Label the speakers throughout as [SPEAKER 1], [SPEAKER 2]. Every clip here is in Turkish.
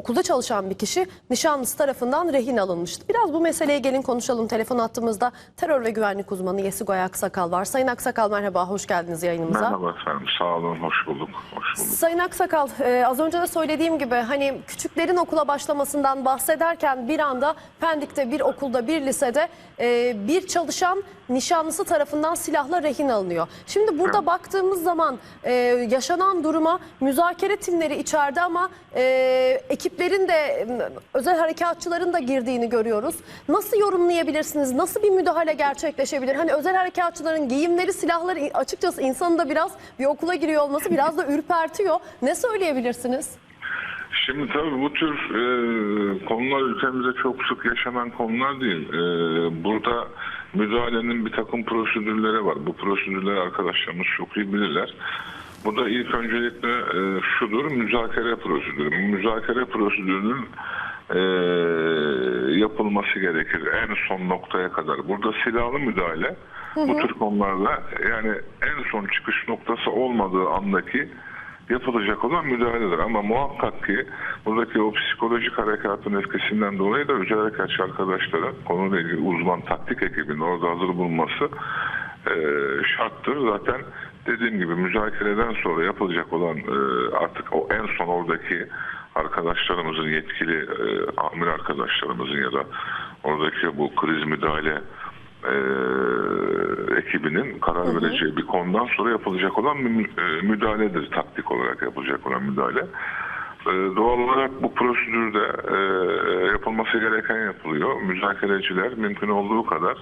[SPEAKER 1] okulda çalışan bir kişi nişanlısı tarafından rehin alınmıştı. Biraz bu meseleye gelin konuşalım. Telefon attığımızda terör ve güvenlik uzmanı Yesigoy Aksakal var. Sayın Aksakal merhaba, hoş geldiniz yayınımıza.
[SPEAKER 2] Merhaba efendim, sağ olun, hoş bulduk. Hoş bulduk.
[SPEAKER 1] Sayın Aksakal, e, az önce de söylediğim gibi hani küçüklerin okula başlamasından bahsederken bir anda Pendik'te bir okulda bir lisede e, bir çalışan nişanlısı tarafından silahla rehin alınıyor. Şimdi burada baktığımız zaman e, yaşanan duruma müzakere timleri içeride ama e, ekiplerin de özel harekatçıların da girdiğini görüyoruz. Nasıl yorumlayabilirsiniz? Nasıl bir müdahale gerçekleşebilir? Hani özel harekatçıların giyimleri, silahları açıkçası insanın da biraz bir okula giriyor olması biraz da ürpertiyor. Ne söyleyebilirsiniz?
[SPEAKER 2] Şimdi tabii bu tür e, konular ülkemizde çok sık yaşanan konular değil. E, burada müdahalenin bir takım prosedürleri var. Bu prosedürleri arkadaşlarımız çok iyi bilirler. Bu da ilk öncelikle e, şudur, müzakere prosedürü. Müzakere prosedürünün e, yapılması gerekir en son noktaya kadar. Burada silahlı müdahale bu tür konularda yani en son çıkış noktası olmadığı andaki yapılacak olan müdahaledir. Ama muhakkak ki buradaki o psikolojik harekatın etkisinden dolayı da özel harekatçı arkadaşlara konuyla ilgili uzman taktik ekibinin orada hazır bulunması e, şarttır. Zaten dediğim gibi müzakereden sonra yapılacak olan e, artık o en son oradaki arkadaşlarımızın yetkili e, amir arkadaşlarımızın ya da oradaki bu kriz müdahale e, ekibinin karar vereceği bir konudan sonra yapılacak olan e, müdahaledir. Taktik olarak yapılacak olan müdahale. E, doğal olarak bu prosedürde e, yapılması gereken yapılıyor. Müzakereciler mümkün olduğu kadar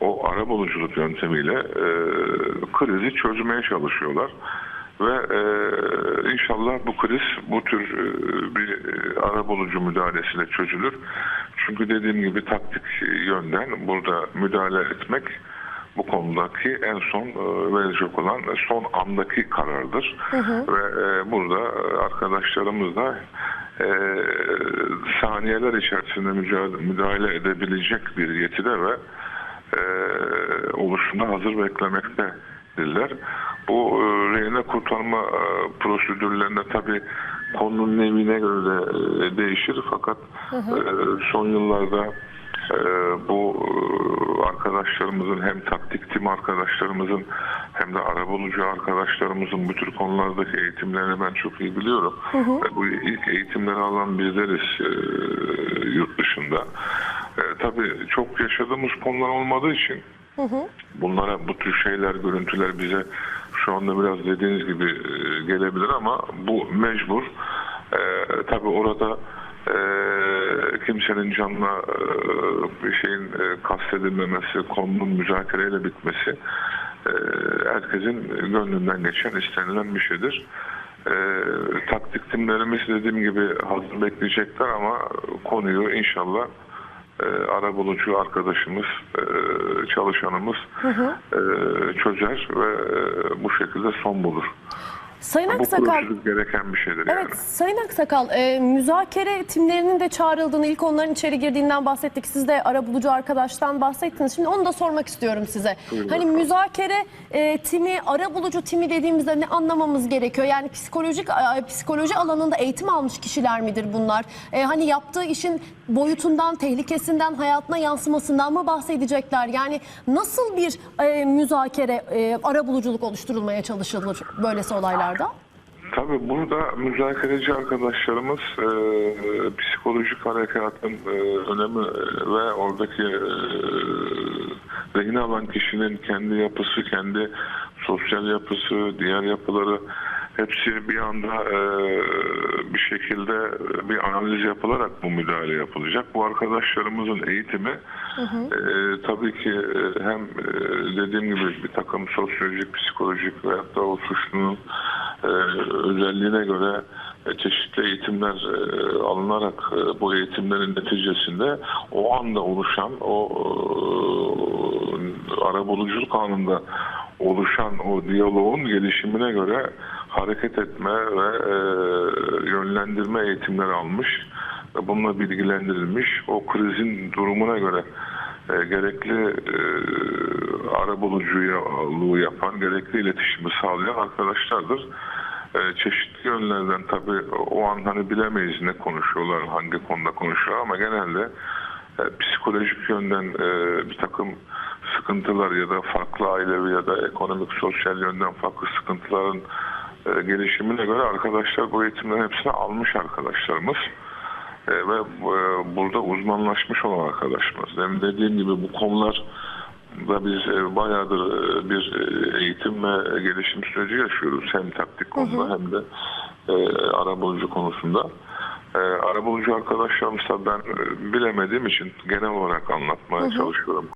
[SPEAKER 2] o arabuluculuk yöntemiyle e, krizi çözmeye çalışıyorlar. Ve e, inşallah bu kriz bu tür e, bir e, arabulucu müdahalesiyle çözülür. Çünkü dediğim gibi taktik yönden burada müdahale etmek bu konudaki en son e, verecek olan son andaki karardır. Ve e, burada arkadaşlarımız da e, saniyeler içerisinde mücadele, müdahale edebilecek bir yetide ve e, oluşuna hazır beklemektedirler. Bu e, rehine kurtarma e, prosedürlerinde tabi konunun nevine göre de değişir fakat e, son yıllarda bu arkadaşlarımızın hem taktik tim arkadaşlarımızın hem de arabulucu arkadaşlarımızın bu tür konulardaki eğitimlerini ben çok iyi biliyorum. Ve bu ilk eğitimleri alan bizleriz yurt dışında. Tabii çok yaşadığımız konular olmadığı için bunlara bu tür şeyler, görüntüler bize şu anda biraz dediğiniz gibi e, gelebilir ama bu mecbur. E, tabii orada e, kimsenin canına e, bir şeyin e, kastedilmemesi, konunun müzakereyle bitmesi e, herkesin gönlünden geçen, istenilen bir şeydir. E, taktik timlerimiz dediğim gibi hazır bekleyecekler ama konuyu inşallah e, arabulucu arkadaşımız, e, çalışanımız e, çözer ve e, bu şekilde son bulur.
[SPEAKER 1] Sayın
[SPEAKER 2] Bu
[SPEAKER 1] Aksakal,
[SPEAKER 2] gereken bir şeydir yani.
[SPEAKER 1] Evet Sayın Aksakal e, müzakere timlerinin de çağrıldığını ilk onların içeri girdiğinden bahsettik. Siz de arabulucu arkadaştan bahsettiniz. Şimdi onu da sormak istiyorum size.
[SPEAKER 2] Buyurun
[SPEAKER 1] hani
[SPEAKER 2] bakalım.
[SPEAKER 1] müzakere e, timi, arabulucu timi dediğimizde ne anlamamız gerekiyor? Yani psikolojik e, psikoloji alanında eğitim almış kişiler midir bunlar? E, hani yaptığı işin boyutundan, tehlikesinden, hayatına yansımasından mı bahsedecekler? Yani nasıl bir e, müzakere, e, arabuluculuk oluşturulmaya çalışılır böylesi olaylarda?
[SPEAKER 2] Tabii burada müzakereci arkadaşlarımız e, psikolojik harekatın e, önemi ve oradaki e, rehin alan kişinin kendi yapısı, kendi sosyal yapısı, diğer yapıları hepsi bir anda e, bir şekilde bir analiz yapılarak bu müdahale yapılacak. Bu arkadaşlarımızın eğitimi e, tabii ki e, hem e, dediğim gibi bir takım sosyolojik, psikolojik veyahut da o suçlunun e, özelliğine göre e, çeşitli eğitimler e, alınarak e, bu eğitimlerin neticesinde o anda oluşan o e, arabuluculuk anında oluşan o diyaloğun gelişimine göre hareket etme ve yönlendirme eğitimleri almış ve bununla bilgilendirilmiş o krizin durumuna göre gerekli arabuluculuğu yapan, gerekli iletişimi sağlayan arkadaşlardır. e, çeşitli yönlerden tabii o an hani bilemeyiz ne konuşuyorlar, hangi konuda konuşuyorlar ama genelde e, psikolojik yönden e, bir takım sıkıntılar ya da farklı ailevi ya da ekonomik sosyal yönden farklı sıkıntıların e, gelişimine göre arkadaşlar bu eğitimlerin hepsini almış arkadaşlarımız. E, ve burada uzmanlaşmış olan arkadaşlarımız. Demin dediğim gibi bu konular da biz e, bayağıdır e, bir e, eğitim ve gelişim süreci yaşıyoruz. Hem taktik konuda hem de e, arabulucu konusunda. E, arabulucu arkadaşlarımızla ben bilemediğim için genel olarak anlatmaya çalışıyorum.